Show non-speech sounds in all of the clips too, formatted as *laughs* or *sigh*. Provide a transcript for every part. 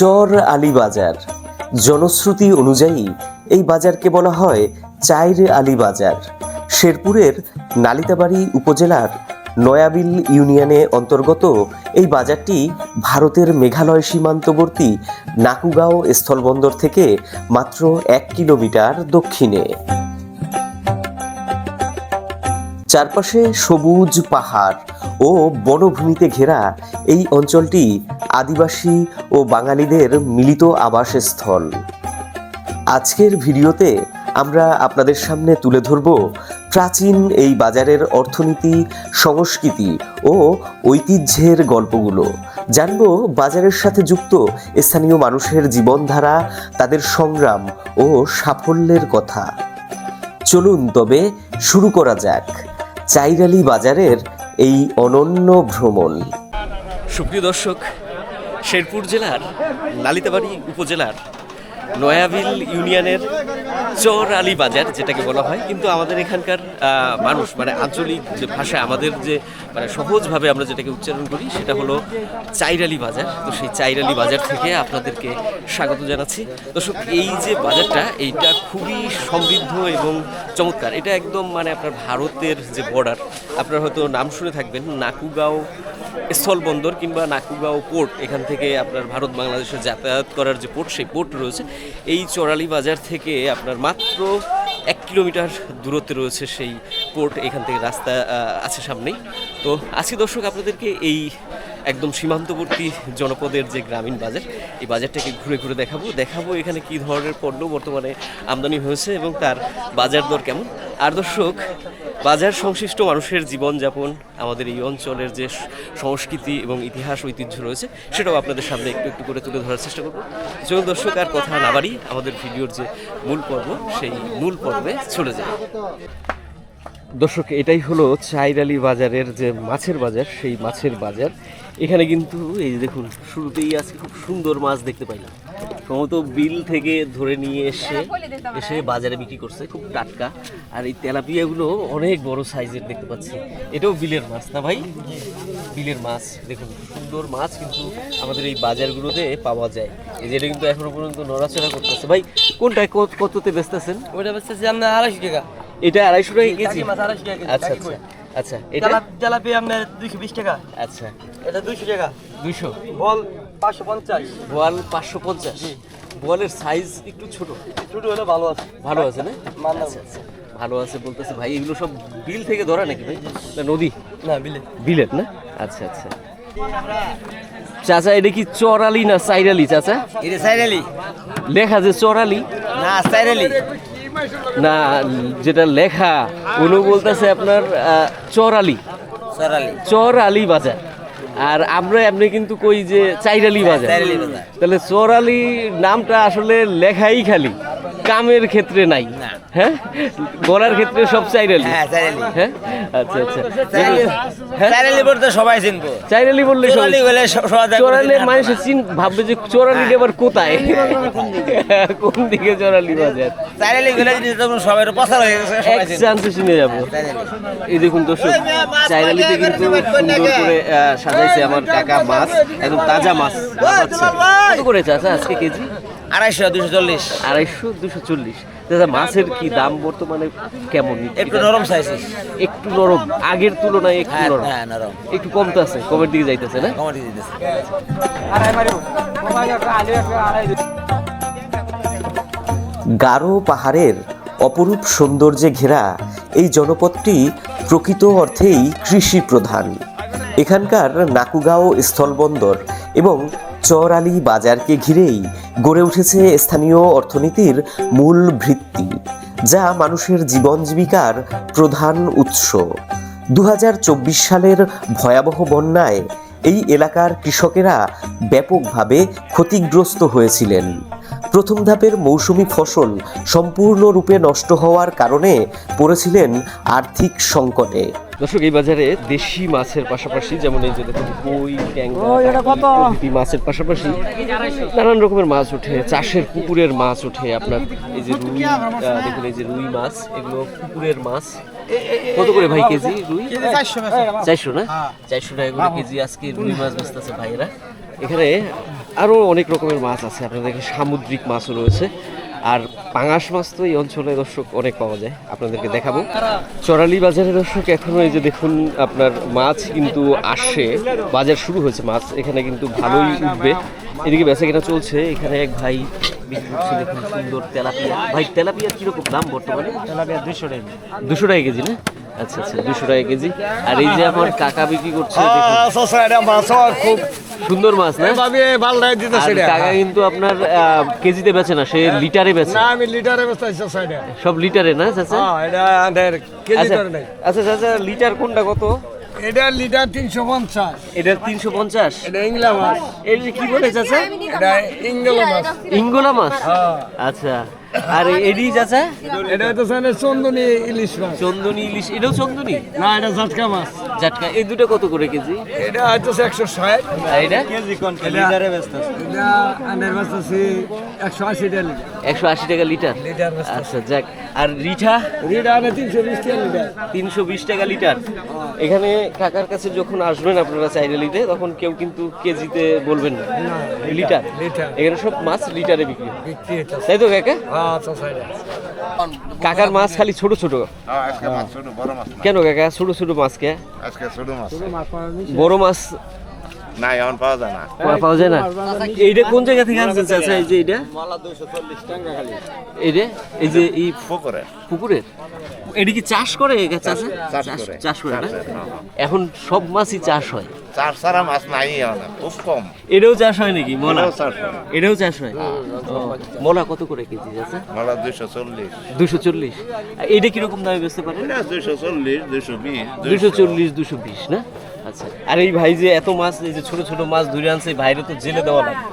চর আলী বাজার জনশ্রুতি অনুযায়ী এই বাজারকে বলা হয় চাইর আলী বাজার শেরপুরের নালিতাবাড়ি উপজেলার নয়াবিল ইউনিয়নে অন্তর্গত এই বাজারটি ভারতের মেঘালয় সীমান্তবর্তী নাকুগাঁও স্থলবন্দর থেকে মাত্র এক কিলোমিটার দক্ষিণে। চারপাশে সবুজ পাহাড় ও বনভূমিতে ঘেরা এই অঞ্চলটি আদিবাসী ও বাঙালিদের মিলিত আবাসস্থল। আজকের ভিডিওতে আমরা আপনাদের সামনে তুলে ধরব প্রাচীন এই বাজারের অর্থনীতি, সংস্কৃতি ও ঐতিহ্যের গল্পগুলো। জানব বাজারের সাথে যুক্ত স্থানীয় মানুষের জীবনধারা, তাদের সংগ্রাম ও সাফল্যের কথা। চলুন তবে শুরু করা যাক। চাইরালি বাজারের এই অনন্য ভ্রমণ। সুপ্রিয় দর্শক শেরপুর জেলার লালিতাবাড়ি উপজেলার নয়াবিল ইউনিয়নের চর আলী বাজার, যেটাকে বলা হয়। কিন্তু আমাদের এখানকার মানুষ মানে আঞ্চলিক যে ভাষা, আমাদের যে মানে সহজভাবে আমরা যেটাকে উচ্চারণ করি, সেটা হলো চাইরালি বাজার। তো সেই চাইরালি বাজার থেকে আপনাদেরকে স্বাগত জানাচ্ছি। দর্শক, এই যে বাজারটা, এইটা খুবই সমৃদ্ধ এবং চমৎকার। এটা একদম মানে আপনার ভারতের যে বর্ডার আপনারা হয়তো নাম শুনে থাকবেন, নাকুগাঁও স্থলবন্দর কিংবা নাকুগাঁও পোর্ট এখান থেকে আপনার ভারত বাংলাদেশের যাতায়াত করার যে পোর্ট সেই পোর্ট রয়েছে। এই চরালি বাজার থেকে আপনার মাত্র এক কিলোমিটার দূরত্বে রয়েছে সেই পোর্ট, এখান থেকে রাস্তা আছে সামনেই। তো আশি দর্শক, আপনাদেরকে এই একদম সীমান্তবর্তী জনপদের যে গ্রামীণ বাজার, এই বাজারটাকে ঘুরে ঘুরে দেখাবো। দেখাবো এখানে কী ধরনের পণ্য বর্তমানে আমদানি হয়েছে এবং তার বাজার দর কেমন। আর দর্শক, বাজার সংশ্লিষ্ট মানুষের জীবনযাপন, আমাদের এই অঞ্চলের যে সংস্কৃতি এবং ইতিহাস, ঐতিহ্য রয়েছে, সেটাও আপনাদের সামনে একটু একটু করে তুলে ধরার চেষ্টা করব। চলুন দর্শক, আর কথা না বাড়ি আমাদের ভিডিওর যে মূল পর্ব, সেই মূল পর্বে চলে যায় দর্শক, এটাই হলো চাইরালি বাজারের যে মাছের বাজার, সেই মাছের বাজার। এখানে কিন্তু এই যে দেখুন শুরুতেই আজকে খুব সুন্দর মাছ দেখতে পাইলাম। সম্ভবত বিল থেকে ধরে নিয়ে এসে এসে বাজারে বিক্রি করছে খুব টাটকা। আর এই তেলাপিয়াগুলো অনেক বড় সাইজের দেখতে পাচ্ছি। এটাও বিলের মাছ না ভাই? বিলের মাছ দেখুন সুন্দর মাছ কিন্তু আমাদের এই বাজারগুলোতে পাওয়া যায়। এই যেটা কিন্তু এখনও পর্যন্ত নড়াচড়া করতেছে। ভাই কোনটায় কত- কততে বেচতেছেন ওটা বেচতেছি আপনার আড়াইশো টাকা। এটা আড়াইশো টাকা কেজি? আচ্ছা আচ্ছা? আচ্ছা এটা? তেলা- তেলাপিয়া আপনার দুইশো বিশ টাকা। আচ্ছা। এটা দুইশো টাকা। দুইশো? বল পাঁচশো পঞ্চাশ। বোয়াল পাঁচশো পঞ্চাশ। বোয়ালের সাইজ একটু ছোট। ছোট হলে ভালো আছে। ভালো আছে না? মান না। আচ্ছা আচ্ছা। ভালো আছে বলতেছে ভাই এগুলো সব বিল থেকে ধরা নাকি ভাই? না নদী? না বিলে। বিলেট না? আচ্ছা আচ্ছা। চাচা এটা কি চরালি না সাইরালি চাচা? এটা সাইরালি। লেখা যে চরালি। না সাইরালি। না যেটা লেখা উনি বলতেছে আপনার আহ, চরালি। সারালি চর আলি বাজার। আর আমরা এমনি কিন্তু কই যে চাইরালি বাজার। তাহলে চর আলি নামটা আসলে লেখাই খালি। কামের ক্ষেত্রে নাই। হ্যাঁ? গড়ার ক্ষেত্রে সব চাইরালি। হ্যাঁ চাইরালি। হ্যাঁ? আচ্ছা আচ্ছা। চাইরালি হ্যাঁ চাইরালি বলতে সবাই চিনবো। চাইরালি বললে সবাই- চোরালি বলে মানুষ চিন ভাববে যে চোরালি আবার কোথায়? কোন দিকে চোরালি বাজার? চাইরালি গেলে যদি তখন সবাই প্রচার হয়ে গেছে এক চান্সে শুনে যাব। এই দেখুন দর্শক চাইরালিতে কিন্তু সুন্দর করে সাজাইছে আমার কাকা মাছ একদম তাজা মাছ। লাফাচ্ছে। কত করে চাচা আজকে কেজি? আড়াইশো দুশো চল্লিশ। আড়াইশো দুশো চল্লিশ। দাদা মাছের কি দাম বর্তমানে কেমন একটু নরম চাইছি একটু নরম আগের তুলনায় একটু হ্যাঁ নরম। হ্যাঁ নরম। একটু কমতে আছে কমের দিকে যাইতেছে না? কমাটি দিতেছে গারো পাহাড়ের অপরূপ সৌন্দর্যে ঘেরা এই জনপদটি প্রকৃত অর্থেই কৃষি প্রধান এখানকার নাকুগাঁও স্থলবন্দর এবং চর আলী বাজারকে ঘিরেই গড়ে উঠেছে স্থানীয় অর্থনীতির মূল ভিত্তি, যা মানুষের জীবন জীবিকার প্রধান উৎস। দু হাজার চব্বিশ সালের ভয়াবহ বন্যায় এই এলাকার কৃষকেরা ব্যাপকভাবে ক্ষতিগ্রস্ত হয়েছিলেন। প্রথম ধাপের মৌসুমি ফসল সম্পূর্ণরূপে নষ্ট হওয়ার কারণে পড়েছিলেন আর্থিক সংকটে। দর্শক এই বাজারে দেশি মাছের পাশাপাশি যেমন এই যে দেখুন কই ট্যাংরা মাছের পাশাপাশি নানান রকমের মাছ ওঠে চাষের পুকুরের মাছ ওঠে আপনার এই যে রুই দেখুন এই যে রুই মাছ এগুলো পুকুরের মাছ। কত করে ভাই কেজি রুই? চারশো না? চারশো টাকা করে কেজি আজকে রুই মাছ বেচতেছে ভাইয়েরা। এখানে আরও অনেক রকমের মাছ আছে। আপনাদেরকে সামুদ্রিক মাছও রয়েছে। আর পাঙাশ মাছ তো এই অঞ্চলে দর্শক অনেক পাওয়া যায়। আপনাদেরকে দেখাবো। চরালি বাজারে দর্শক এখনও এই যে দেখুন আপনার মাছ কিন্তু আসে। বাজার শুরু হয়েছে মাছ এখানে কিন্তু ভালোই উঠবে। এদিকে বেচা কেনা চলছে। এখানে এক ভাই বিক্রি দেখুন সুন্দর তেলাপিয়া। ভাই তেলাপিয়া কীরকম দাম বর্তমানে? তেলাপিয়া দুশো টাকা দুশো টাকা কেজি না? আচ্ছা আচ্ছা দুশো টাকা কেজি। আর এই যে আমার কাকা বিক্রি করছে মাছ খুব সুন্দর মাছ না? কাকা কিন্তু আপনার কেজিতে বেচে না সে লিটারে বেচে। না আমি লিটারে সব লিটারে না চাচা? হ্যাঁ এটা আচ্ছা আচ্ছা চাচা লিটার কোনটা কত? এটা লিটার তিনশো পঞ্চাশ। এটা তিনশো পঞ্চাশ? এটা ইংলা মাছ। এই যে কি বলে চাচা? এটা ইংলা মাছ। ইঙ্গোলা মাছ? হ্যাঁ। আচ্ছা। আর এডি চাচা এটা তো চন্দনী ইলিশ মাছ। চন্দনী ইলিশ এটাও চন্দনী? না এটা ঝাটকা মাছ। জাটকা এই দুটো কত করে কেজি? এটা হয়তো একশো ষাট। আর এটা? কেজি কোন লিটারে এটা আনের বেচতেছি একশো আশি টাকা লিটার। একশো আশি টাকা লিটার? লিটার আচ্ছা যাক। আর রিঠা? রিটা আনে তিনশো বিশ টাকা লিটার। তিনশো বিশ টাকা লিটার। এখানে কাকার কাছে যখন আসবেন আপনারা চাইলে নিতে তখন কেউ কিন্তু কেজিতে বলবেন না। Litre litre. এখানে সব মাছ লিটারে বিক্রি হয়। তাই তো কাকা? আচ্ছা সাইডে কাকার মাছ খালি ছোট ছোট। হ্যাঁ, আজকে মাছ ছোট বড় মাছ না কেন কাকা? ছোট ছোট মাছ কে? আজকে ছোট মাছ। বড় মাছ না এখন পাওয়া যায় না। পাওয়া- যায় না? এইটা কোন জায়গা থেকে আনছেন চাচা? এই যে এইটা? এইটা? এই যে এই *laughs* পুকুরে। পুকুরের? এটা কি চাষ করে চাষা চাষ করে। চাষ করে না? চাষ করে, হ্যাঁ, এখন সব মাছই চাষ হয়। চার সারা মাছ নাই এখন খুব কম। এটাও চাষ হয় নাকি? মলা? এটাও চাষ হয়। এটাও চাষ হয়? মলা কত করে কেজি আছে মালা দুইশো চল্লিশ। দুশো চল্লিশ। এটা কীরকম দামে বেচতে পারেন? এটা দুইশো চল্লিশ দুইশো বিশ দুশো চল্লিশ দুশো বিশ না? আচ্ছা। আর এই ভাই যে এত মাছ, এই যে ছোট ছোট মাছ ধরে আনছে ভাইরে তো জেলে দেওয়া লাগবে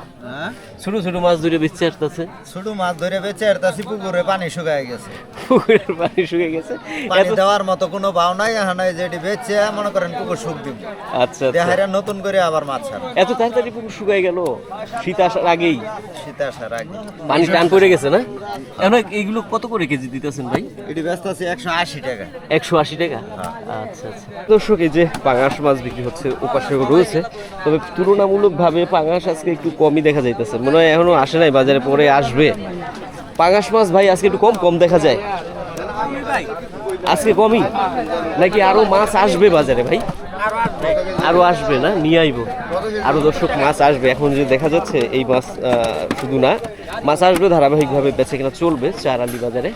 ছোট ছোট মাছ ধরে বেচতে আসতেছে ছোট মাছ ধরে বেচে আর তাছি পুকুরে পানি শুকায় গেছে। পুকুরের পানি শুকিয়ে গেছে। পানি দেওয়ার মতো কোনো ভাও নাই হানাই যেটি বেচে মনে করেন পুকুর সুখ দিব। আচ্ছা আচ্ছা। দেহারে নতুন করে আবার মাছ ছাড়া। এত তাড়াতাড়ি পুকুর শুকায় গেল? শীত আসার আগেই। শীত আসার আগে পানি টান পড়ে গেছে না? এখন এইগুলো কত করে কেজি দিতেছেন ভাই? এটি ব্যস্ত আছে একশো আশি টাকা। একশো আশি টাকা? আচ্ছা আচ্ছা। দর্শক এই যে পাঙাশ মাছ বিক্রি হচ্ছে ওপাশে রয়েছে। তবে তুলনামূলকভাবে পাঙাশ আজকে একটু কমই দেখা যাইতেছে। মনে হয় এখনও আসে নাই বাজারে পরে আসবে। পাঙাশ মাছ ভাই আজকে একটু কম কম দেখা যায়। আজকে কমই? নাকি আরও মাছ আসবে বাজারে ভাই? আরও আসবে না? নিয়ে আইবো। আরও দর্শক মাছ আসবে। এখন যে দেখা যাচ্ছে এই মাছ শুধু না মাছ আসবে ধারাবাহিকভাবে বেচে কেনা চলবে চার আলি বাজারে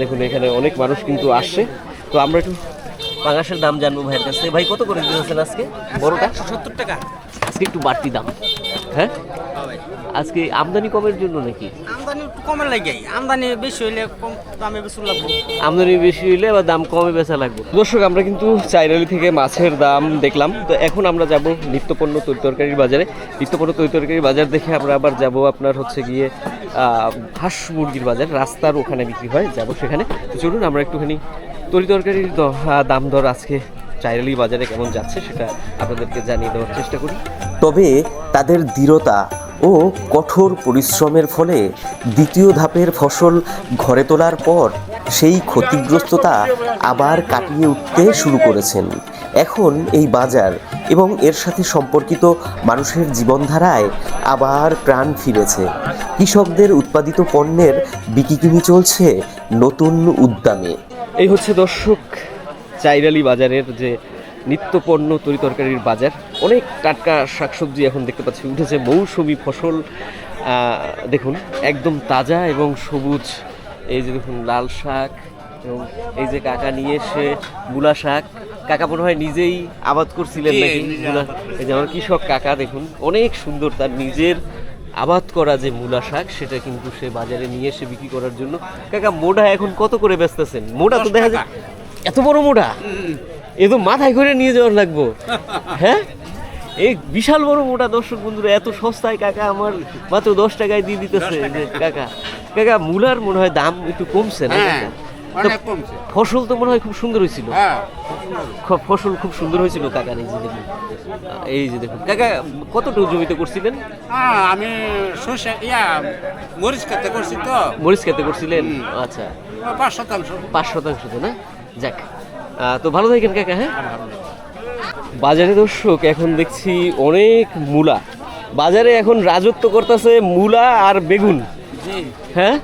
দেখুন এখানে অনেক মানুষ কিন্তু আসছে। তো আমরা একটু পাঙাশের দাম জানব ভাইয়ের কাছ ভাই কত করে দিয়েছেন আজকে? বড়টা? সত্তর টাকা। আজকে একটু বাড়তি দাম। হ্যাঁ? আজকে আমদানি কমের জন্য নাকি? আমদানি একটু কমের লাগে। আমদানি বেশি হইলে কম দামে বেশি লাগবে। আমদানি বেশি হইলে বা দাম কমে বেচা লাগবে। দর্শক আমরা কিন্তু চাইরালি থেকে মাছের দাম দেখলাম। তো এখন আমরা যাব নিত্যপণ্য তরি তরকারির বাজারে। নিত্যপণ্য তরি তরকারির বাজার দেখে আমরা আবার যাব আপনার হচ্ছে গিয়ে হাঁস মুরগির বাজার। রাস্তার ওখানে বিক্রি হয় যাব সেখানে। তো চলুন আমরা একটুখানি তরি তরকারির দাম দর আজকে চাইরালি বাজারে কেমন যাচ্ছে সেটা আপনাদেরকে জানিয়ে দেওয়ার চেষ্টা করি। তবে তাদের দৃঢ়তা ও কঠোর পরিশ্রমের ফলে দ্বিতীয় ধাপের ফসল ঘরে তোলার পর সেই ক্ষতিগ্রস্ততা আবার কাটিয়ে উঠতে শুরু করেছেন। এখন এই বাজার এবং এর সাথে সম্পর্কিত মানুষের জীবনধারায় আবার প্রাণ ফিরেছে। কৃষকদের উৎপাদিত পণ্যের বিকিকিনি চলছে নতুন উদ্যমে। এই হচ্ছে দর্শক চাইরালি বাজারের যে নিত্যপণ্য তরি তরকারির বাজার। অনেক টাটকা শাকসবজি এখন দেখতে পাচ্ছি উঠেছে। মৌসুমি ফসল দেখুন একদম তাজা এবং সবুজ। এই যে দেখুন লাল শাক এবং এই যে কাকা নিয়ে এসে মূলা শাক। কাকা মনে হয় নিজেই আবাদ করছিলেন নাকি এই যে আমার কৃষক কাকা দেখুন অনেক সুন্দর তার নিজের আবাদ করা যে মূলা শাক সেটা কিন্তু সে বাজারে নিয়ে এসে বিক্রি করার জন্য। কাকা মোটা এখন কত করে বেচতেছেন? মোটা তো দেখা যায় এত বড় মোটা এ তো মাথায় করে নিয়ে যাওয়ার লাগবো। হ্যাঁ? এই বিশাল বড় মোটা দর্শক বন্ধুরা এত সস্তায় কাকা আমার মাত্র দশ টাকায় দিয়ে দিতেছে। কাকা কাকা মূলার মনে হয় দাম একটু কমছে না কাকা? ফসল তো মনে হয় খুব সুন্দর হয়েছিল। ফসল খুব সুন্দর হয়েছিল কাকার এই যে দেখুন। এই যে দেখুন। কাকা কতটুকু জমিতে করছিলেন? হ্যাঁ আমি সর্ষে ইয়া মরিচ খেতে করছি তো। মরিচ খেতে করছিলেন? আচ্ছা। পাঁচ শতাংশ। পাঁচ শতাংশ তো না? যাক। তো ভালো থাকেন কাকা হ্যাঁ? বাজারে দর্শক, এখন দেখছি অনেক মূলা। বাজারে এখন রাজত্ব করতেছে মূলা আর বেগুন। হ্যাঁ?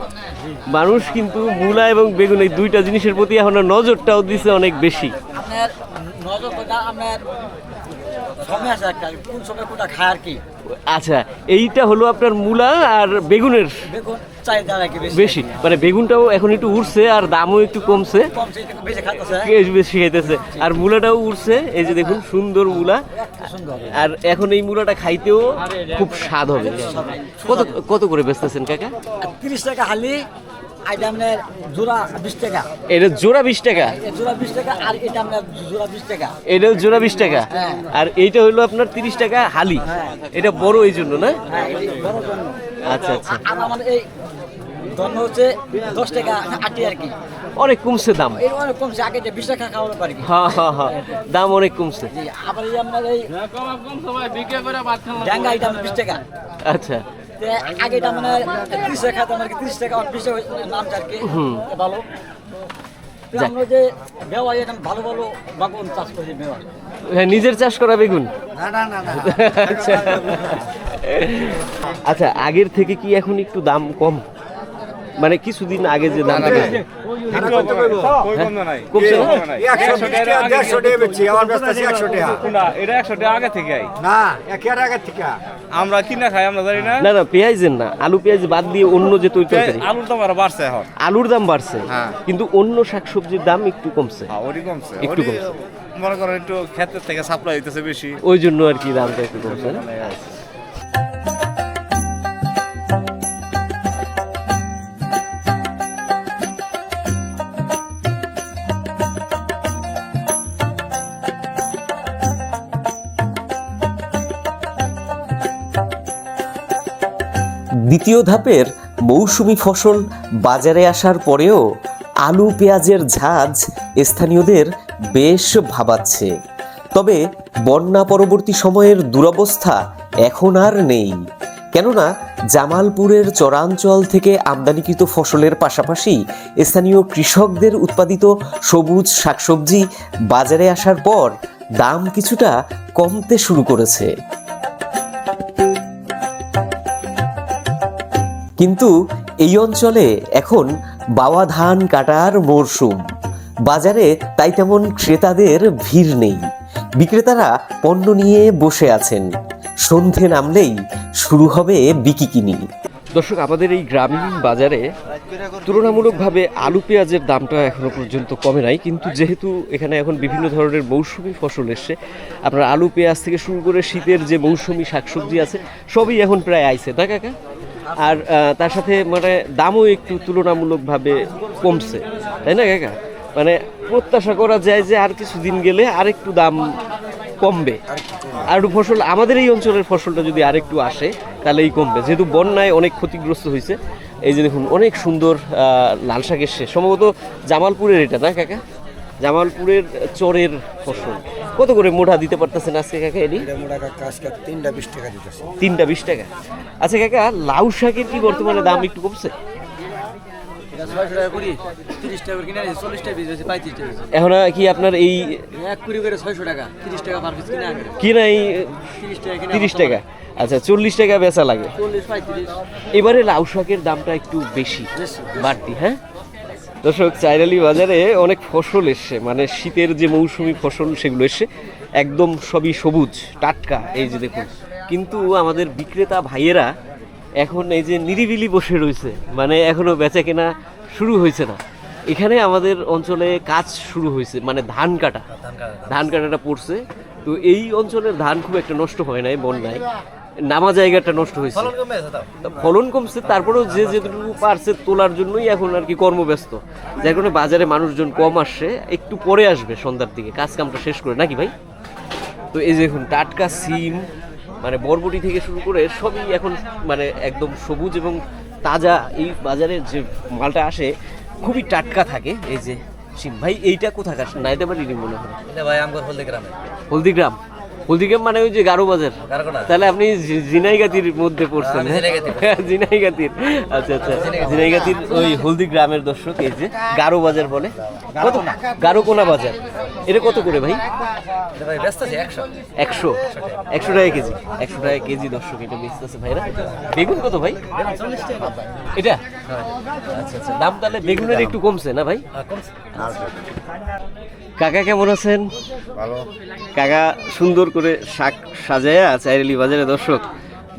মানুষ কিন্তু মূলা এবং বেগুন এই দুইটা জিনিসের প্রতি এখন নজরটাও দিছে অনেক বেশি। নজর আচ্ছা এইটা হলো আপনার মূলা আর বেগুনের। বেশি। মানে বেগুনটাও এখন একটু উঠছে আর দামও একটু কমছে। বেশি খাইতেছে। আর মূলাটাও উঠছে এই যে দেখুন সুন্দর মূলা। আর এখন এই মূলাটা খাইতেও খুব স্বাদ হবে। কত কত করে বেচতেছেন কাকা? তিরিশ টাকা হালি এটা আপনার জোড়া বিশ টাকা। এটা জোড়া বিশ টাকা? জোড়া বিশ টাকা আর এটা আপনার জোড়া বিশ টাকা। এটা জোড়া বিশ টাকা? হ্যাঁ। আর এইটা হলো আপনার তিরিশ টাকা হালি। এটা বড় এই জন্য না? হ্যাঁ আচ্ছা আচ্ছা। আর আমার এই ধন্য হচ্ছে দশ টাকা আটি আর কি। অনেক কমছে দাম। অনেক কমছে আগে যে বিশ টাকা খাওয়ানো পারি হ্যাঁ হ্যাঁ হ্যাঁ দাম অনেক কমছে। আবার এই আপনার এই এটা বিশ টাকা। আচ্ছা। আগে এটা মানে ত্রিশ টাকা খাতাম আর কি ত্রিশ টাকা বিশ টাকা নাম আর কি ভালো। আমরা যে বেওয়া এটা ভালো ভালো বাগুন চাষ করি বেওয়া হ্যাঁ নিজের চাষ করা বেগুন? আচ্ছা। আচ্ছা আগের থেকে কি এখন একটু দাম কম? মানে কিছুদিন আগে যে দাম বেচছি আমার ব্যস্ত আছে একশো টাকা এটা একশো টাকা আগে থেকে আই। না একের আগে থেকে আমরা কিনা খাই আমরা জানি না? না না পেঁয়াজের না আলু পেঁয়াজ বাদ দিয়ে অন্য যে তৈরি তরকারি আলুর দাম আরও বাড়ছে এখন। আলুর দাম বাড়ছে হ্যাঁ। কিন্তু অন্য শাকসবজির দাম একটু কমছে। হ্যাঁ, কমছে একটু কমছে। মনে করেন একটু ক্ষেতের থেকে সাপ্লাই দিতেছে বেশি। ওই জন্য আর কি দামটা একটু কমছে দ্বিতীয় ধাপের মৌসুমি ফসল বাজারে আসার পরেও আলু, পেঁয়াজের ঝাঁজ স্থানীয়দের বেশ ভাবাচ্ছে। তবে বন্যা পরবর্তী সময়ের দুরবস্থা এখন আর নেই। কেননা জামালপুরের চরাঞ্চল থেকে আমদানিকৃত ফসলের পাশাপাশি স্থানীয় কৃষকদের উৎপাদিত সবুজ শাকসবজি বাজারে আসার পর দাম কিছুটা কমতে শুরু করেছে। কিন্তু এই অঞ্চলে এখন বাওয়া ধান কাটার মরশুম বাজারে তাই তেমন ক্রেতাদের ভিড় নেই। বিক্রেতারা পণ্য নিয়ে বসে আছেন। সন্ধে নামলেই শুরু হবে বিকিকিনি দর্শক, আমাদের এই গ্রামীণ বাজারে তুলনামূলকভাবে আলু পেঁয়াজের দামটা এখনও পর্যন্ত কমে নাই, কিন্তু যেহেতু এখানে এখন বিভিন্ন ধরনের মৌসুমি ফসল এসছে, আপনার আলু পেঁয়াজ থেকে শুরু করে শীতের যে মৌসুমি শাকসবজি আছে, সবই এখন প্রায় আইছে। তাই কাকা? আর তার সাথে মানে দামও একটু তুলনামূলকভাবে কমছে। তাই না, কাকা? মানে প্রত্যাশা করা যায় যে আর কিছুদিন গেলে আরেকটু দাম কমবে। আর একটু ফসল, আমাদের এই অঞ্চলের ফসলটা যদি আরেকটু আসে, তাহলেই কমবে। যেহেতু বন্যায় অনেক ক্ষতিগ্রস্ত হয়েছে। এই যে দেখুন, অনেক সুন্দর লাল শাক এসছে। সম্ভবত জামালপুরের এটা, না, কাকা? জামালপুরের চরের ফসল। কত করে মোটা দিতে পারতেছেন আজকে কাকা এটি? তিনটা বিশ টাকা দিতেছে। তিনটা বিশ টাকা। আচ্ছা কাকা লাউ শাকের কি বর্তমানে দাম একটু কমছে। এখন আর কি আপনার এই কিনে নাই তিরিশ টাকা আচ্ছা চল্লিশ টাকা বেচা লাগে। এবারে লাউ শাকের দামটা একটু বেশি। বাড়তি হ্যাঁ? দর্শক চাইরালি বাজারে অনেক ফসল এসছে। মানে শীতের যে মৌসুমি ফসল সেগুলো এসছে একদম সবই সবুজ টাটকা এই যে দেখুন। কিন্তু আমাদের বিক্রেতা ভাইয়েরা এখন এই যে নিরিবিলি বসে রয়েছে মানে এখনও বেচা কেনা শুরু হয়েছে না। এখানে আমাদের অঞ্চলে কাজ শুরু হয়েছে মানে ধান কাটা। ধান কাটাটা পড়ছে। তো এই অঞ্চলের ধান খুব একটা নষ্ট হয় নাই বন্যায়। নামা জায়গাটা নষ্ট হয়েছে। ফলন কমছে তারপরেও যে যেটুকু পারছে তোলার জন্যই এখন আর কি কর্মব্যস্ত। যার কারণে বাজারে মানুষজন কম আসছে একটু পরে আসবে সন্ধ্যার দিকে কাজ কামটা শেষ করে নাকি ভাই? তো এই যে এখন টাটকা সিম মানে বরবটি থেকে শুরু করে সবই এখন মানে একদম সবুজ এবং তাজা এই বাজারে যে মালটা আসে খুবই টাটকা থাকে এই যে সিম। ভাই এইটা কোথাকার? নাইতে পারিনি মনে হয়। এটা ভাই আমগর হলদে গ্রামে হলদিগ্রাম? হলদিগ্রাম মানে ওই যে গারো বাজার। তাহলে আপনি জিনাইগাতির মধ্যে পড়ছেন। হ্যাঁ? জিনাইগাতির। আচ্ছা আচ্ছা। জিনাইগাতির। ওই হলদি গ্রামের দর্শক এই যে গারো বাজার বলে। কত? গারো কোনা বাজার। এটা কত করে ভাই? একশো। একশো। টাকা কেজি। একশো টাকা কেজি দর্শক এটা বেচতেছে ভাইরা। বেগুন কত ভাই? এটা? আচ্ছা আচ্ছা। দাম তাহলে বেগুনের একটু কমছে না ভাই? কাকা কেমন আছেন? ভালো। কাকা সুন্দর করে শাক সাজায়া চাইরেলি বাজারে দর্শক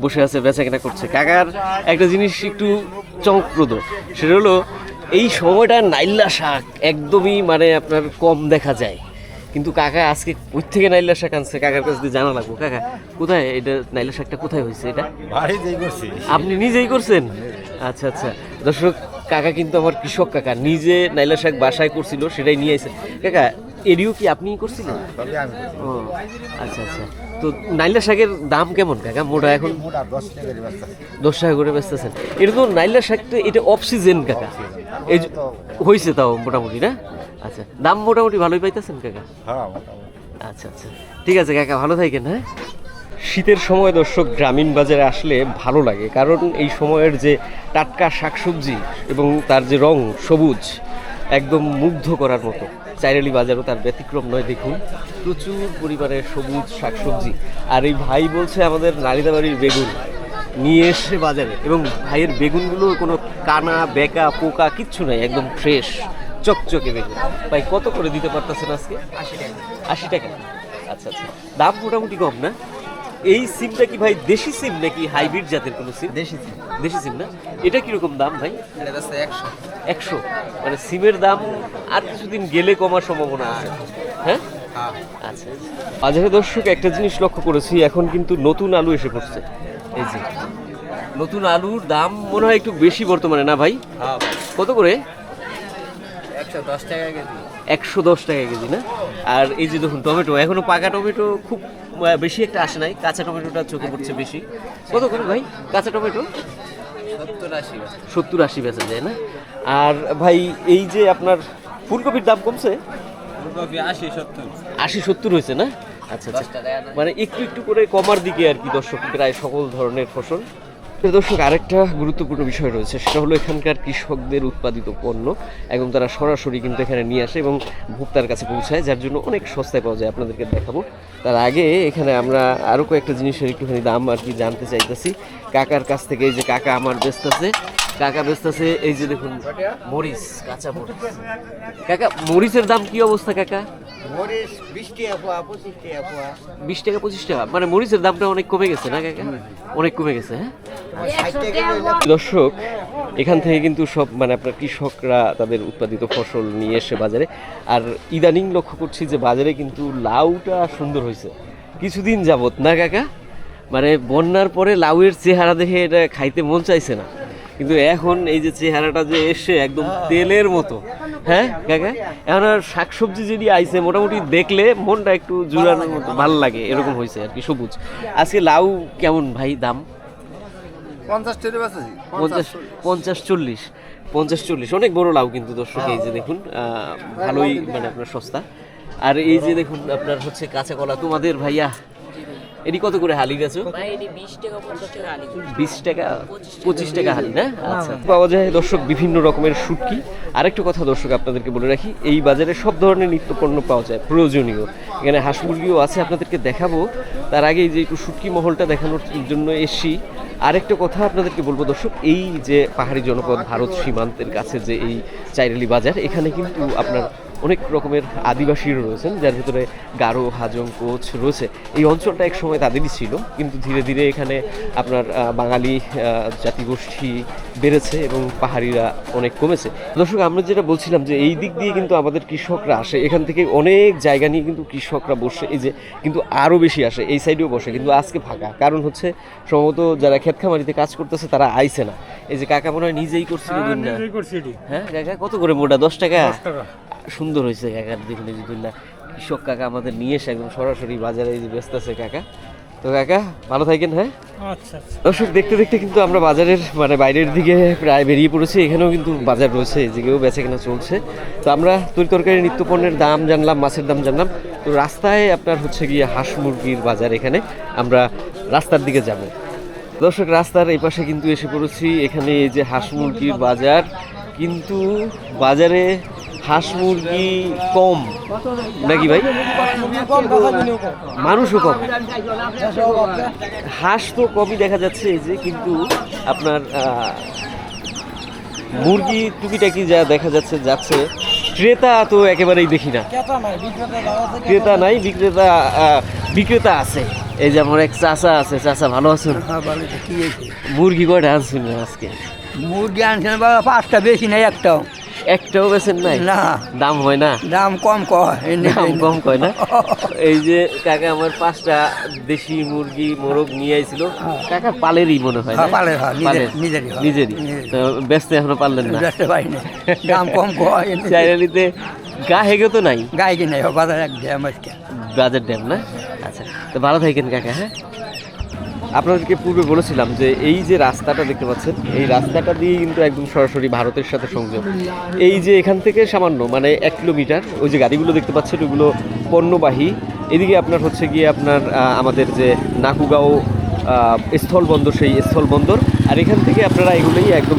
বসে আছে বেচা কেনা করছে। কাকার একটা জিনিস একটু চমকপ্রদ সেটা হলো এই সময়টা নাইল্লা শাক একদমই মানে আপনার কম দেখা যায়। কিন্তু কাকা আজকে ওই থেকে নাইল্লা শাক আনছে? কাকার কাছে দিয়ে জানা লাগবো। কাকা কোথায় এটা নাইল্লা শাকটা কোথায় হয়েছে এটা? আপনি নিজেই করছেন? আচ্ছা আচ্ছা। দর্শক কাকা কিন্তু আমার কৃষক কাকা নিজে নাইলা শাক বাসায় করছিল সেটাই নিয়ে এসে কাকা এরিও কি আপনিই করছিলেন? ও আচ্ছা আচ্ছা। তো নাইলা শাকের দাম কেমন কাকা? মোটা এখন? দশ টাকা করে বেচতেছেন। এটা তো নাইলা শাকটা এটা অফ সিজন কাকা এই হয়েছে তাও মোটামুটি না? আচ্ছা দাম মোটামুটি ভালোই পাইতেছেন কাকা? হ্যাঁ আচ্ছা আচ্ছা। ঠিক আছে কাকা ভালো থাকেন হ্যাঁ? শীতের সময় দর্শক গ্রামীণ বাজারে আসলে ভালো লাগে, কারণ এই সময়ের যে টাটকা শাকসবজি এবং তার যে রং সবুজ, একদম মুগ্ধ করার মতো। চাইরালি বাজারও তার ব্যতিক্রম নয়, দেখুন। প্রচুর পরিমাণে সবুজ শাকসবজি। আর এই ভাই বলছে আমাদের নারিদাবাড়ির বেগুন নিয়ে এসে বাজারে, এবং ভাইয়ের বেগুনগুলো কোনো কানা, বেকা, পোকা কিচ্ছু নাই, একদম ফ্রেশ, চকচকে বেগুন। ভাই, কত করে দিতে পারতেছেন আজকে? আশি টাকা। আশি টাকা। আচ্ছা আচ্ছা। দাম মোটামুটি কম না? এই সিমটা কি ভাই দেশি সিম নাকি হাইব্রিড জাতের কোনো সিম? দেশি সিম। দেশি সিম না? এটা কীরকম দাম ভাই? একশো। একশো। মানে সিমের দাম আর কিছুদিন গেলে কমার সম্ভাবনা আছে। হ্যাঁ? আচ্ছা বাজারে দর্শক একটা জিনিস লক্ষ্য করেছি এখন কিন্তু নতুন আলু এসে পড়ছে। এই যে নতুন আলুর দাম মনে হয় একটু বেশি বর্তমানে না ভাই। কত করে? একশো দশ টাকা কেজি। না? আর এই যে দেখুন টমেটো এখনও পাকা টমেটো খুব বেশি একটা আসে নাই কাঁচা টমেটোটা চোখে পড়ছে বেশি। কত করে ভাই? কাঁচা টমেটো? সত্তর আশি বেচা। যায় না? আর ভাই এই যে আপনার ফুলকপির দাম কমছে? আশি সত্তর। হয়েছে না? আচ্ছা আচ্ছা। মানে একটু একটু করে কমার দিকে আর কি দর্শক প্রায় সকল ধরনের ফসল। দর্শক, আরেকটা গুরুত্বপূর্ণ বিষয় রয়েছে, সেটা হলো এখানকার কৃষকদের উৎপাদিত পণ্য, এবং তারা সরাসরি কিন্তু এখানে নিয়ে আসে এবং ভোক্তার কাছে পৌঁছায়, যার জন্য অনেক সস্তায় পাওয়া যায়, আপনাদেরকে দেখাবো। তার আগে এখানে আমরা আরও কয়েকটা জিনিসের একটুখানি দাম আর কি জানতে চাইতেছি। কাকার কাছ থেকে এই যে কাকা আমার ব্যস্ত আছে কাকা ব্যস্ত আছে এই যে দেখুন মরিচ কাঁচা মরিচ। কাকা মরিচের দাম কি অবস্থা কাকা? মরিচ বিশ টাকা পোয়া পঁচিশ টাকা পোয়া। বিশ টাকা পঁচিশ টাকা। মানে মরিচের দামটা অনেক কমে গেছে না কাকা? অনেক কমে গেছে হ্যাঁ? দর্শক এখান থেকে কিন্তু সব মানে আপনার কৃষকরা তাদের উৎপাদিত ফসল নিয়ে এসে বাজারে। আর ইদানিং লক্ষ্য করছি যে বাজারে কিন্তু লাউটা সুন্দর হয়েছে। কিছুদিন যাবত না কাকা? মানে বন্যার পরে লাউয়ের চেহারা দেখে এটা খাইতে মন চাইছে না। কিন্তু এখন এই যে চেহারাটা যে এসে একদম তেলের মতো। হ্যাঁ কাকা? এখন আর শাকসবজি যদি আইছে মোটামুটি দেখলে মনটা একটু জুড়ানোর মতো ভালো লাগে এরকম হয়েছে আর কি সবুজ। আজকে লাউ কেমন ভাই দাম? পঞ্চাশ পঞ্চাশ পঞ্চাশ চল্লিশ পঞ্চাশ চল্লিশ। অনেক বড় লাউ কিন্তু দর্শক এই যে দেখুন আহ, ভালোই মানে আপনার সস্তা। আর এই যে দেখুন আপনার হচ্ছে কাঁচা কলা তোমাদের ভাইয়া এটি কত করে হালি গেছো বিশ টাকা পঁচিশ টাকা হালি। না? আচ্ছা। পাওয়া যায় দর্শক বিভিন্ন রকমের শুটকি। আরেকটা কথা দর্শক আপনাদেরকে বলে রাখি এই বাজারে সব ধরনের নিত্য পণ্য পাওয়া যায় প্রয়োজনীয়। এখানে হাঁস মুরগিও আছে আপনাদেরকে দেখাবো। তার আগে যে একটু শুটকি মহলটা দেখানোর জন্য এসছি। আরেকটা কথা আপনাদেরকে বলব দর্শক এই যে পাহাড়ি জনপদ ভারত সীমান্তের কাছে যে এই চাইরালি বাজার এখানে কিন্তু আপনার অনেক রকমের আদিবাসীরা রয়েছেন যার ভিতরে গারো হাজং কোচ রয়েছে। এই অঞ্চলটা এক সময় তাদেরই ছিল কিন্তু ধীরে ধীরে এখানে আপনার বাঙালি জাতিগোষ্ঠী বেড়েছে এবং পাহাড়িরা অনেক কমেছে। দর্শক আমরা যেটা বলছিলাম যে এই দিক দিয়ে কিন্তু আমাদের কৃষকরা আসে এখান থেকে অনেক জায়গা নিয়ে কিন্তু কৃষকরা বসে এই যে কিন্তু আরও বেশি আসে এই সাইডেও বসে কিন্তু আজকে ফাঁকা। কারণ হচ্ছে সম্ভবত যারা ক্ষেত খামারিতে কাজ করতেছে তারা আইছে না। এই যে কাকা মনে হয় নিজেই করছিল হ্যাঁ কাকা কত করে মোটা? দশ টাকা। সুন্দর হয়েছে কাকার দেখুন যে কৃষক কাকা আমাদের নিয়ে এসে একদম সরাসরি বাজারে ব্যস্ত আছে কাকা। তো কাকা ভালো থাকেন হ্যাঁ? আচ্ছা দর্শক দেখতে দেখতে কিন্তু আমরা বাজারের মানে বাইরের দিকে প্রায় বেরিয়ে পড়েছি এখানেও কিন্তু বাজার রয়েছে এদিকেও বেচা কেনা চলছে। তো আমরা তরি তরকারি নিত্য পণ্যের দাম জানলাম মাছের দাম জানলাম। তো রাস্তায় আপনার হচ্ছে গিয়ে হাঁস মুরগির বাজার এখানে আমরা রাস্তার দিকে যাব। দর্শক রাস্তার এই পাশে কিন্তু এসে পড়েছি এখানে এই যে হাঁস মুরগির বাজার। কিন্তু বাজারে হাঁস মুরগি কম। নাকি ভাই? মানুষও কম। হাঁস তো কমই দেখা যাচ্ছে এই যে, কিন্তু আপনার মুরগি টুকিটাকি যা দেখা যাচ্ছে যাচ্ছে। ক্রেতা তো একেবারেই দেখি না। ক্রেতা নাই, বিক্রেতা বিক্রেতা আছে। এই যে আমার এক চাচা আছে, চাচা ভালো আছেন? মুরগি কয়টা আনছেন আজকে? মুরগি আনছেন বাবা, পাঁচটা, বেশি নাই একটাও। একটাও বেছেন নাই? না। দাম হয় না? দাম কম কয়। দাম কম কয় না? এই যে কাকা আমার পাঁচটা দেশি মুরগি মোরগ নিয়ে আইছিল। কাকা পালেরই মনে হয় না? হ্যাঁ, পালের, হ্যাঁ। নিজেরই, হ্যাঁ। নিজেরই। তো ব্যস্ত এখনও পারলেন না। ব্যস্ত পাই না দাম কম কয় চাইরালিতে গা হেগে তো নাই? গাই কিনে বাজার এক দেয় আজকে। বাজার ড্যাম না? আচ্ছা তো ভালো থাকেন কাকা হ্যাঁ? আপনাদেরকে পূর্বে বলেছিলাম যে এই যে রাস্তাটা দেখতে পাচ্ছেন এই রাস্তাটা দিয়ে কিন্তু একদম সরাসরি ভারতের সাথে সংযোগ। এই যে এখান থেকে সামান্য মানে এক কিলোমিটার ওই যে গাড়িগুলো দেখতে পাচ্ছেন ওগুলো পণ্যবাহী। এদিকে আপনার হচ্ছে গিয়ে আপনার আমাদের যে নাকুগাঁও আহ, স্থলবন্দর সেই স্থলবন্দর। আর এখান থেকে আপনারা এগুলোই একদম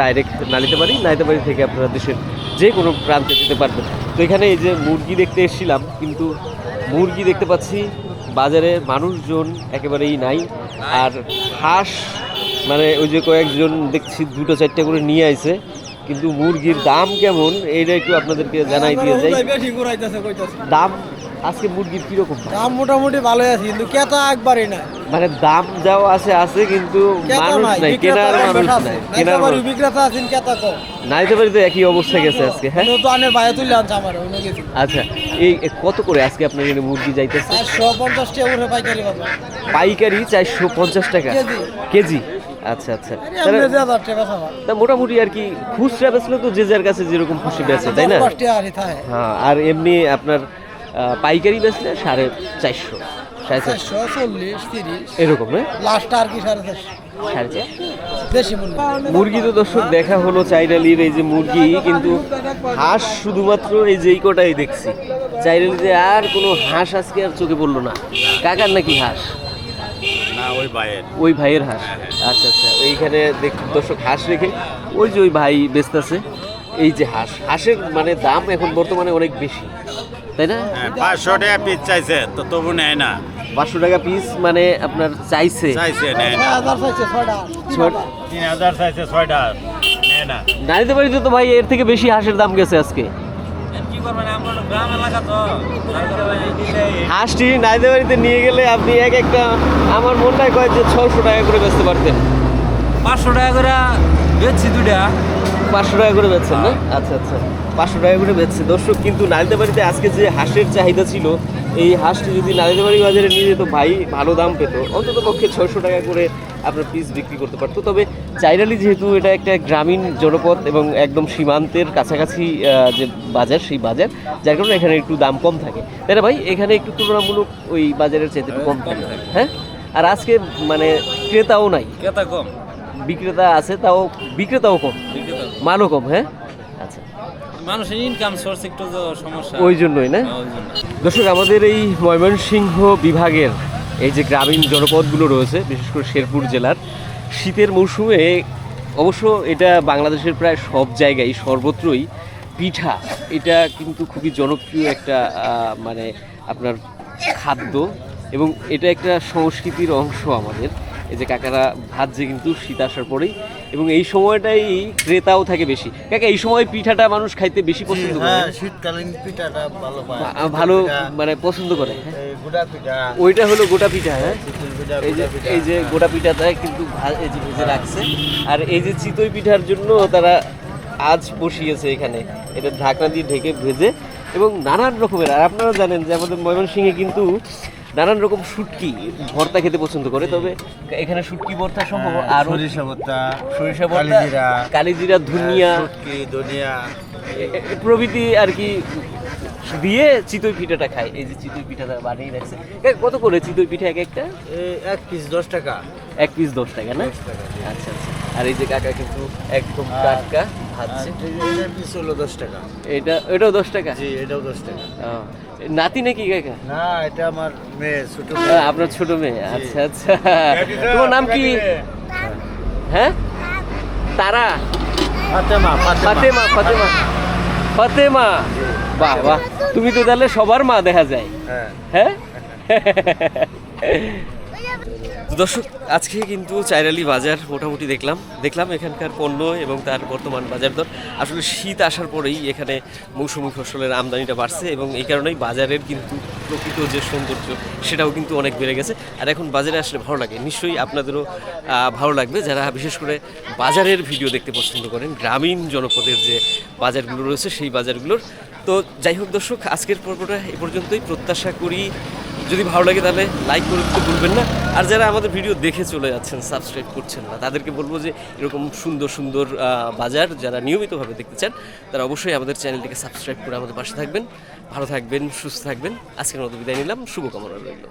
ডাইরেক্ট নালিতাবাড়ি নালিতাবাড়ি থেকে আপনারা দেশের যে কোনো প্রান্তে যেতে পারবেন। তো এখানে এই যে মুরগি দেখতে এসেছিলাম কিন্তু মুরগি দেখতে পাচ্ছি বাজারে মানুষজন একেবারেই নাই। আর হাঁস মানে ওই যে কয়েকজন দেখছি দুটো চারটে করে নিয়ে আইছে, কিন্তু মুরগির দাম কেমন? এইটা একটু আপনাদেরকে জানাই দিয়ে যাই। দাম আজকে মুরগির কীরকম? দাম মোটামুটি ভালোই আছে কিন্তু কেতা একবারই না মানে দাম যাও আছে আছে কিন্তু মানুষ নাই কেনার মানুষ নাই কেনার মানুষ বিক্রেতা আছেন কেতা কম নাইতে বাড়িতে একই অবস্থা গেছে আজকে হ্যাঁ? তো আনের বাইরে তুলে আনছে আমার অন্য কিছু। আচ্ছা এই কত করে আজকে আপনার এখানে মুরগি যাইতেছে? চারশো পঞ্চাশ টাকা উঠে পাইকারি বাজার। পাইকারি চারশো পঞ্চাশ টাকা? কেজি। আচ্ছা আচ্ছা। তা মোটামুটি আর কি খুচরা বেচলে তো যে যার কাছে যেরকম খুশি বেচে তাই না? হ্যাঁ আর এমনি আপনার পাইকারি বেচলে সাড়ে চারশো সাড়ে চারশো। চারশো চল্লিশ তিরিশ। এরকম লাস্ট আর কি সাড়ে চারশো। মুরগি তো দর্শক দেখা হলো চাইরালির এই যে মুরগি কিন্তু হাঁস শুধুমাত্র এই যে এই কটাই দেখছি। চাইরালিতে আর কোনো হাঁস আজকে আর চোখে পড়ল না। কাকার নাকি হাঁস? না ওই বাইয়ের ওই ভাইয়ের হাঁস? আচ্ছা আচ্ছা এইখানে দেখ দর্শক হাঁস রেখে ওই যে ওই ভাই বেচতেছে। এই যে হাঁস হাঁসের মানে দাম এখন বর্তমানে অনেক বেশি। তাই না? হ্যাঁ, পাঁচশো টাকা পিস চাইছে তো তবু নেয় না। পাঁচশো টাকা পিস মানে আপনার চাইছে? চাইছে নেয় না। চাইছে ছয়টা। ছোট তিন হাজার চাইছে ছয়টা। নেয় না। নারীতে বাড়িতে তো ভাই এর থেকে বেশি হাঁসের দাম গেছে আজকে। হাঁসটি নাইতে বাড়িতে নিয়ে গেলে আপনি এক একটা আমার মনটাই কয় যে ছশো টাকা করে বেচতে পারতেন। পাঁচশো টাকা করে বেচছি দুটা পাঁচশো টাকা করে বেচছেন না? আচ্ছা আচ্ছা। পাঁচশো টাকা করে বেচছে। দর্শক কিন্তু নালিতে বাড়িতে আজকে যে হাঁসের চাহিদা ছিল এই হাঁসটি যদি নালিতে বাড়ি বাজারে নিয়ে যেত ভাই ভালো দাম পেত। অন্তত পক্ষে ছয়শো টাকা করে আপনার পিস বিক্রি করতে পারতো। তবে চাইরালি যেহেতু এটা একটা গ্রামীণ জনপদ এবং একদম সীমান্তের কাছাকাছি যে বাজার সেই বাজার যার কারণে এখানে একটু দাম কম থাকে। তাই না ভাই? এখানে একটু তুলনামূলক ওই বাজারের চাইতে একটু কম থাকে। হ্যাঁ? আর আজকে মানে ক্রেতাও নাই। কেতা কম। বিক্রেতা আছে তাও বিক্রেতাও কম। মালও কম হ্যাঁ? আচ্ছা। মানুষের ইনকাম সোর্স একটু সমস্যা। ওই জন্যই না? দর্শক আমাদের এই ময়মনসিংহ বিভাগের এই যে গ্রামীণ জনপদগুলো রয়েছে বিশেষ করে শেরপুর জেলার শীতের মৌসুমে অবশ্য এটা বাংলাদেশের প্রায় সব জায়গায় সর্বত্রই পিঠা এটা কিন্তু খুবই জনপ্রিয় একটা মানে আপনার খাদ্য এবং এটা একটা সংস্কৃতির অংশ আমাদের। এই যে কাকারা ভাজছে কিন্তু শীত আসার পরেই। এবং এই সময়টাই ক্রেতাও থাকে বেশি। কাকা এই সময় পিঠাটা মানুষ খাইতে বেশি পছন্দ করে? হ্যাঁ শীতকালীন পিঠাটা ভালো ভালো মানে পছন্দ করে হ্যাঁ? এই গুড়া পিঠা। ওইটা হলো গোটা পিঠা হ্যাঁ? এই যে এই যে গোটা পিঠাটা কিন্তু ভা- এই যে ভেজে রাখছে। আর এই যে চিতই পিঠার জন্য তারা আজ বসিয়েছে এখানে। এটা ঢাকনা দিয়ে ঢেকে ভেজে। এবং নানান রকমের আর আপনারা জানেন যে আমাদের ময়মনসিংহে কিন্তু নানান রকম শুটকি ভর্তা খেতে পছন্দ করে তবে এখানে শুটকি ভর্তা সহ আর সরিষা ভর্তা সরিষা ভর্তা কালিজিরা, কালিজিরা ধুনিয়া। শুটকি ধনিয়া। প্রভৃতি আর কি দিয়ে চিতই পিঠাটা খায়। এই যে চিতই পিঠাটা বানিয়ে রাখছে। কত করে চিতই পিঠা এক একটা? এক পিস দশ টাকা। এক পিস দশ টাকা না? আচ্ছা আচ্ছা। আর এই যে কাকা কিন্তু একদম টাটকা ভাজছে। পিস হলো দশ টাকা। এটা এটাও দশ টাকা? জি এটাও দশ টাকা। নাতি নাকি কাকা? না এটা আমার মেয়ে ছোট মেয়ে। আপনার ছোট মেয়ে আচ্ছা আচ্ছা। তোমার নাম কি? হ্যাঁ? তারা? ফাতেমা। ফাতেমা ফাতেমা। ফাতেমা। বাহ বাহ। তুমি তো তাহলে সবার মা দেখা যায়। হ্যাঁ। হ্যাঁ? দর্শক, আজকে কিন্তু চাইরালি বাজার মোটামুটি দেখলাম। দেখলাম এখানকার পণ্য এবং তার বর্তমান বাজার দর। আসলে শীত আসার পরেই এখানে মৌসুমি ফসলের আমদানিটা বাড়ছে এবং এই কারণেই বাজারের কিন্তু প্রকৃত যে সৌন্দর্য, সেটাও কিন্তু অনেক বেড়ে গেছে। আর এখন বাজারে আসলে ভালো লাগে। নিশ্চয়ই আপনাদেরও ভালো লাগবে যারা বিশেষ করে বাজারের ভিডিও দেখতে পছন্দ করেন, গ্রামীণ জনপদের যে বাজারগুলো রয়েছে সেই বাজারগুলোর। তো যাই হোক দর্শক, আজকের পর্বটা এ পর্যন্তই। প্রত্যাশা করি যদি ভালো লাগে তাহলে লাইক করে দিতে ভুলবেন না। আর যারা আমাদের ভিডিও দেখে চলে যাচ্ছেন সাবস্ক্রাইব করছেন না, তাদেরকে বলব যে এরকম সুন্দর সুন্দর বাজার যারা নিয়মিতভাবে দেখতে চান, তারা অবশ্যই আমাদের চ্যানেলটিকে সাবস্ক্রাইব করে আমাদের পাশে থাকবেন। ভালো থাকবেন, সুস্থ থাকবেন। আজকের মতো বিদায় নিলাম। শুভকামনা রইল।